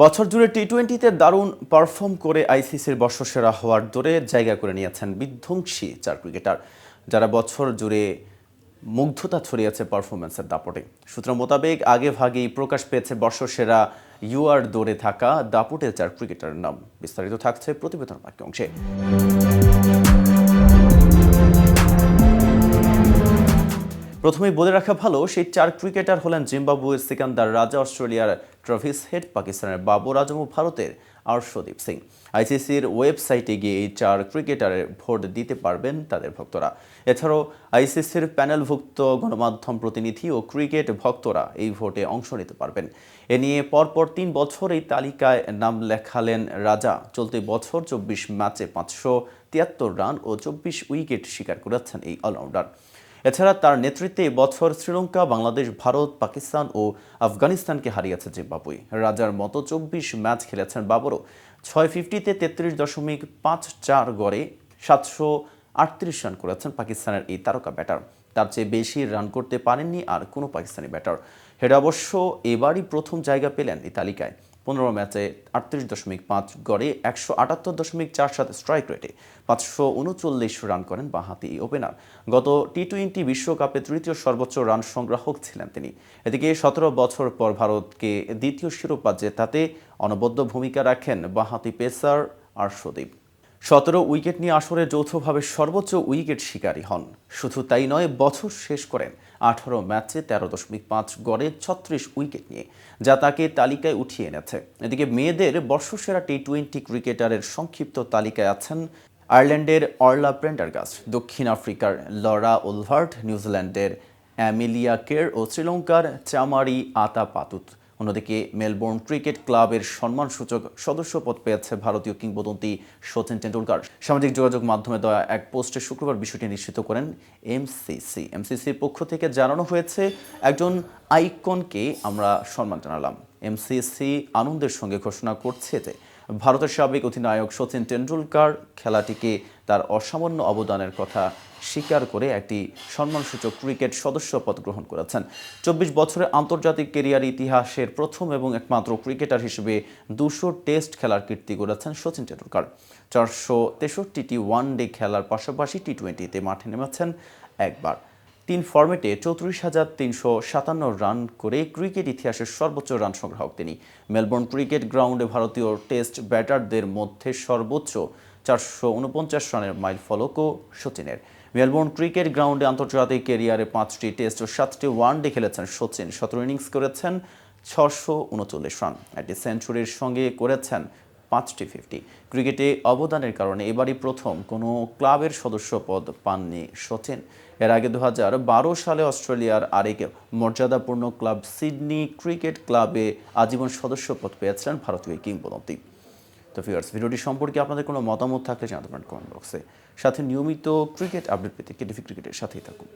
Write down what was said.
বছর জুড়ে টি টোয়েন্টিতে দারুণ পারফর্ম করে আইসিসির বর্ষসেরা হওয়ার দৌড়ে জায়গা করে নিয়েছেন বিধ্বংসী চার ক্রিকেটার যারা বছর জুড়ে মুগ্ধতা ছড়িয়েছে পারফরমেন্সের দাপটে। সূত্র মোতাবেক, আগে ভাগেই প্রকাশ পেয়েছে বর্ষসেরা ইউআর দৌড়ে থাকা দাপটের চার ক্রিকেটারের নাম। বিস্তারিত থাকছে প্রতিবেদন বাক্য অংশে প্রথমেই বলে রাখা ভালো, সেই চার ক্রিকেটার হলেন জিম্বাবুয়ের সিকান্দার রাজা অস্ট্রেলিয়ার ট্রাভিস হেড, পাকিস্তানের বাবর আজম ও ভারতের আর্শদীপ সিং। আইসিসির ওয়েবসাইটে গিয়ে এই চার ক্রিকেটারের ভোট দিতে পারবেন তাদের ভক্তরা। এছাড়াও আইসিসির প্যানেলভুক্ত গণমাধ্যম প্রতিনিধি ও ক্রিকেট ভক্তরা এই ভোটে অংশ নিতে পারবেন। এ নিয়ে পরপর তিন বছর এই তালিকায় নাম লেখালেন রাজা। চলতি বছর চব্বিশ ম্যাচে পাঁচশো তিয়াত্তর রান ও চব্বিশ উইকেট শিকার করেছেন এই অলরাউন্ডার। এছাড়া তার নেতৃত্বে বছর শ্রীলঙ্কা, বাংলাদেশ, ভারত, পাকিস্তান ও আফগানিস্তানকে হারিয়েছে জিম্বাবুয়ে। রাজার মতো চব্বিশ ম্যাচ খেলেছেন বাবরও। ছয় ফিফটিতে তেত্রিশ দশমিক পাঁচ চার গড়ে সাতশো আটত্রিশ রান করেছেন পাকিস্তানের এই তারকা ব্যাটার। তার চেয়ে বেশি রান করতে পারেননি আর কোনো পাকিস্তানি ব্যাটার। হেড অবশ্য এবারই প্রথম জায়গা পেলেন এই তালিকায় পনেরো ম্যাচে আটত্রিশ দশমিক পাঁচ গড়ে একশো আটাত্তর দশমিক চার সাত স্ট্রাইক রেটে পাঁচশো উনচল্লিশ রান করেন বাঁহাতি ওপেনার গত টি টোয়েন্টি বিশ্বকাপে তৃতীয় সর্বোচ্চ রান সংগ্রাহক ছিলেন তিনি। এদিকে সতেরো বছর পর ভারতকে দ্বিতীয় শিরোপা জেতাতে অনবদ্য ভূমিকা রাখেন বাঁহাতি পেসার আর্শদীপ। সতেরো উইকেট নিয়ে আসরে যৌথভাবে সর্বোচ্চ উইকেট শিকারী হন। শুধু তাই নয়, বছর শেষ করেন। আঠারো ম্যাচে তেরো দশমিক পাঁচ গড়ে ছত্রিশ উইকেট নিয়ে, যা তাকে তালিকায় উঠিয়ে এনেছে। এদিকে মেয়েদের বর্ষসেরা টি টোয়েন্টি ক্রিকেটারের সংক্ষিপ্ত তালিকায় আছেন আয়ারল্যান্ডের অর্লা প্রেন্ডারগাস্ট দক্ষিণ আফ্রিকার লরা ওলভার্ট নিউজিল্যান্ডের অ্যামিলিয়া কের ও শ্রীলঙ্কার চামারি আতা পাতুত অন্যদিকে মেলবোর্ন ক্রিকেট ক্লাবের সম্মানসূচক সদস্যপদ পেয়েছে ভারতীয় কিংবদন্তি সচিন টেন্ডুলকার সামাজিক যোগাযোগ মাধ্যমে দেওয়া এক পোস্টে শুক্রবার বিষয়টি নিশ্চিত করেন এমসিসি এমসিসির পক্ষ থেকে জানানো হয়েছে, একজন আইকনকে আমরা সম্মান জানালাম। এমসিসি আনন্দের সঙ্গে ঘোষণা করছে যে, ভারতের সাবেক অধিনায়ক সচিন টেন্ডুলকার খেলাটিকে তার অসামান্য অবদানের কথা স্বীকার করে একটি সম্মানসূচক ক্রিকেট সদস্যপদ গ্রহণ করেছেন। চব্বিশ বছরের আন্তর্জাতিক কেরিয়ার ইতিহাসের প্রথম এবং একমাত্র ক্রিকেটার হিসেবে দুশো টেস্ট খেলার কীর্তি গড়েছেন সচিন টেন্ডুলকার চারশো তেষট্টিটি ওয়ান ডে খেলার পাশাপাশি টি টোয়েন্টিতে মাঠে নেমেছেন একবার। তিন ফর্মেটে চৌত্রিশ হাজার তিনশো সাতান্ন রান করে ক্রিকেট ইতিহাসের সর্বোচ্চ রান সংগ্রাহক তিনি। মেলবোর্ন ক্রিকেট গ্রাউন্ডে ভারতীয় টেস্ট ব্যাটারদের মধ্যে সর্বোচ্চ চারশো উনপঞ্চাশ রানের মাইল ফলকও সচিনের। মেলবোর্ন ক্রিকেট গ্রাউন্ডে আন্তর্জাতিক কেরিয়ারে পাঁচটি টেস্ট ও সাতটি ওয়ানডে খেলেছেন সচিন। সতেরো ইনিংস করেছেন ছশো উনচল্লিশ রান। একটি সেঞ্চুরির সঙ্গে করেছেন পাঁচটি ফিফটি। ক্রিকেটে অবদানের কারণে এবারই প্রথম কোনো ক্লাবের সদস্যপদ পাননি সচিন। এর আগে দু সালে অস্ট্রেলিয়ার আরেক মর্যাদাপূর্ণ ক্লাব সিডনি ক্রিকেট ক্লাবে আজীবন সদস্যপদ পেয়েছিলেন ভারতীয় কিংবদন্তি। তো ফিগার্স ভিডিওটি সম্পর্কে আপনাদের কোনো মতামত থাকলে জানাতে পারেন কমেন্ট বক্সে সাথে নিয়মিত ক্রিকেট আপডেট পেতে কেটিভি ক্রিকেটের সাথেই থাকুন।